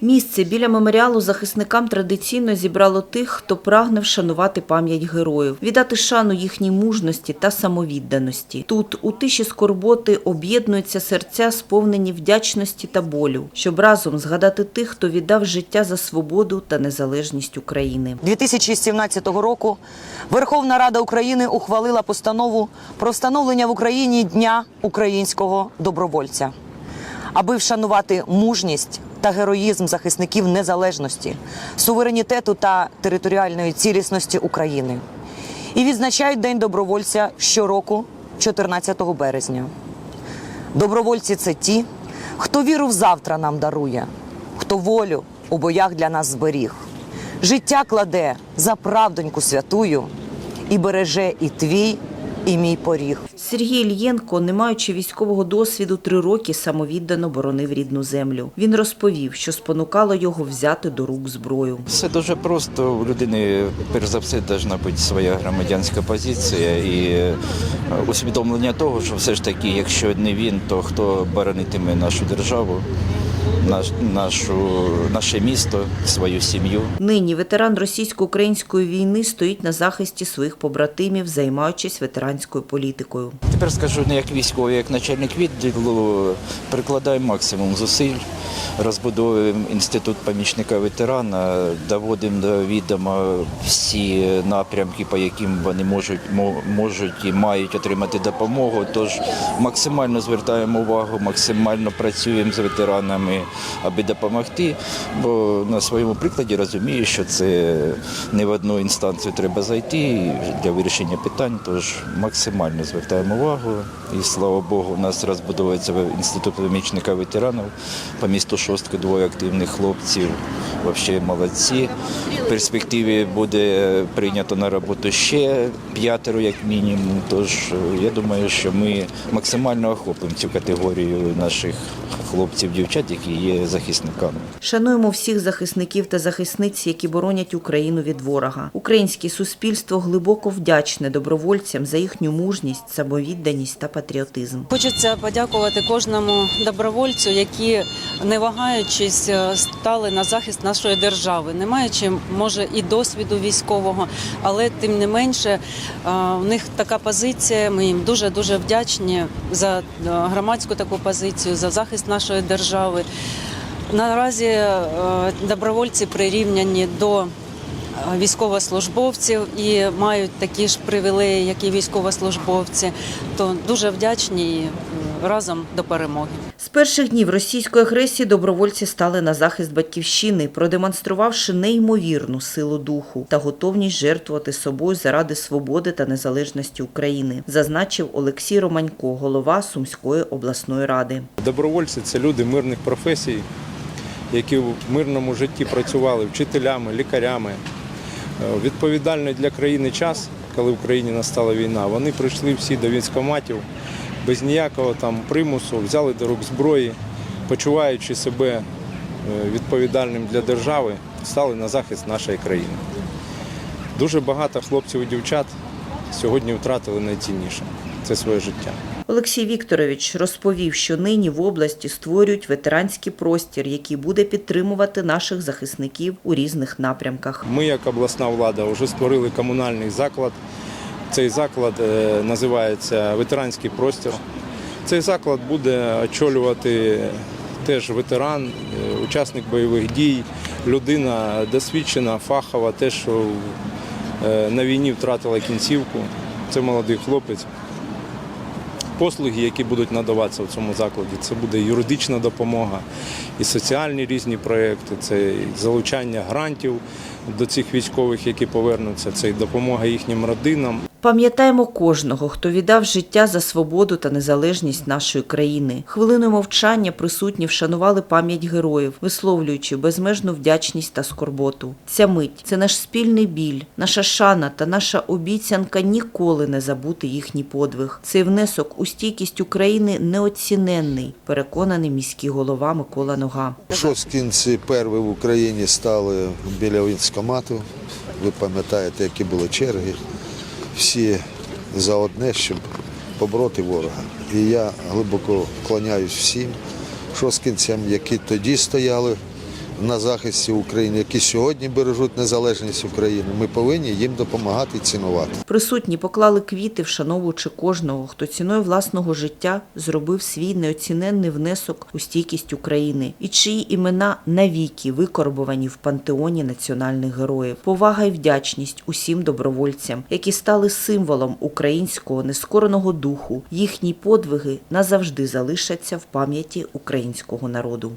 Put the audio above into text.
Місце біля меморіалу захисникам традиційно зібрало тих, хто прагне вшанувати пам'ять героїв, віддати шану їхній мужності та самовідданості. Тут, у тиші скорботи, об'єднуються серця, сповнені вдячності та болю, щоб разом згадати тих, хто віддав життя за свободу та незалежність України. 2017 року Верховна Рада України ухвалила постанову про встановлення в Україні Дня українського добровольця, аби вшанувати мужність та героїзм захисників незалежності, суверенітету та територіальної цілісності України. І відзначають День добровольця щороку, 14 березня. Добровольці це ті, хто віру в завтра нам дарує, хто волю у боях для нас зберіг. Життя кладе за правдоньку святую і береже і твій, і мій поріг. Сергій Ільєнко, не маючи військового досвіду, три роки самовіддано боронив рідну землю. Він розповів, що спонукало його взяти до рук зброю. Все дуже просто. У людини, перш за все, повинна бути своя громадянська позиція і е, усвідомлення того, що все ж таки, якщо не він, то хто боронитиме нашу державу, наш, нашу, наше місто, свою сім'ю. Нині ветеран російсько-української війни стоїть на захисті своїх побратимів, займаючись ветеранською політикою. Тепер скажу не як військовий, як начальник відділу, прикладаю максимум зусиль, розбудовуємо інститут помічника ветерана, доводимо до відома всі напрямки, по яким вони можуть, мо- можуть і мають отримати допомогу. Тож максимально звертаємо увагу, максимально працюємо з ветеранами, аби допомогти. Бо на своєму прикладі розумію, що це не в одну інстанцію треба зайти для вирішення питань. Тож максимально звертаємо увагу. І слава Богу, у нас розбудовується інститут помічника ветеранів по місту Шостки, двоє активних хлопців. Взагалі молодці. В перспективі буде прийнято на роботу ще п'ятеро, як мінімум. Тож е, я думаю, що ми максимально охопимо цю категорію наших хлопців, дівчат, які є захисниками. Шануємо всіх захисників та захисниць, які боронять Україну від ворога. Українське суспільство глибоко вдячне добровольцям за їхню мужність, самовідданість та патріотизм. Хочеться подякувати кожному добровольцю, які не вагаючись е, стали на захист нашої держави, не маючи може і досвіду військового, але тим не менше е, у них така позиція. Ми їм дуже дуже вдячні за е, громадську таку позицію, за захист нашої держави. Наразі е, добровольці прирівняні до е, військовослужбовців і мають такі ж привілеї, як і військовослужбовці. То дуже вдячні і разом до перемоги. З перших днів російської агресії добровольці стали на захист батьківщини, продемонструвавши неймовірну силу духу та готовність жертвувати собою заради свободи та незалежності України, зазначив Олексій Романько, голова Сумської обласної ради. Добровольці це люди мирних професій, які в мирному житті працювали вчителями, лікарями. Е, Відповідальний для країни час, коли в країні настала війна, вони прийшли всі до військкоматів без ніякого там примусу, взяли до рук зброї, почуваючи себе е, відповідальним для держави, стали на захист нашої країни. Дуже багато хлопців і дівчат сьогодні втратили найцінніше це своє життя. Олексій Вікторович розповів, що нині в області створюють ветеранський простір, який буде підтримувати наших захисників у різних напрямках. Ми, як обласна влада, вже створили комунальний заклад. Цей заклад е, називається ветеранський простір. Цей заклад буде очолювати теж ветеран, е, учасник бойових дій, людина досвідчена, фахова, теж е, на війні втратила кінцівку. Це молодий хлопець. Послуги, які будуть надаватися в цьому закладі, це буде юридична допомога і соціальні різні проекти, це і залучання грантів до цих військових, які повернуться, це і допомога їхнім родинам. Пам'ятаємо кожного, хто віддав життя за свободу та незалежність нашої країни. Хвилиною мовчання присутні вшанували пам'ять героїв, висловлюючи безмежну вдячність та скорботу. Ця мить це наш спільний біль, наша шана та наша обіцянка ніколи не забути їхній подвиг. Цей внесок у стійкість України неоціненний, переконаний міський голова Микола Нога. Шосткінці перші в Україні стали біля військкомату. Ви пам'ятаєте, які були черги. Всі за одне, щоб побороти ворога. І я глибоко вклоняюсь всім що з кінцем, які тоді стояли на захисті України, які сьогодні бережуть незалежність України. Ми повинні їм допомагати цінувати. Присутні поклали квіти, вшановуючи кожного, хто ціною власного життя зробив свій неоціненний внесок у стійкість України і чиї імена навіки викорбовані в пантеоні національних героїв. Повага і вдячність усім добровольцям, які стали символом українського нескореного духу. Їхні подвиги назавжди залишаться в пам'яті українського народу.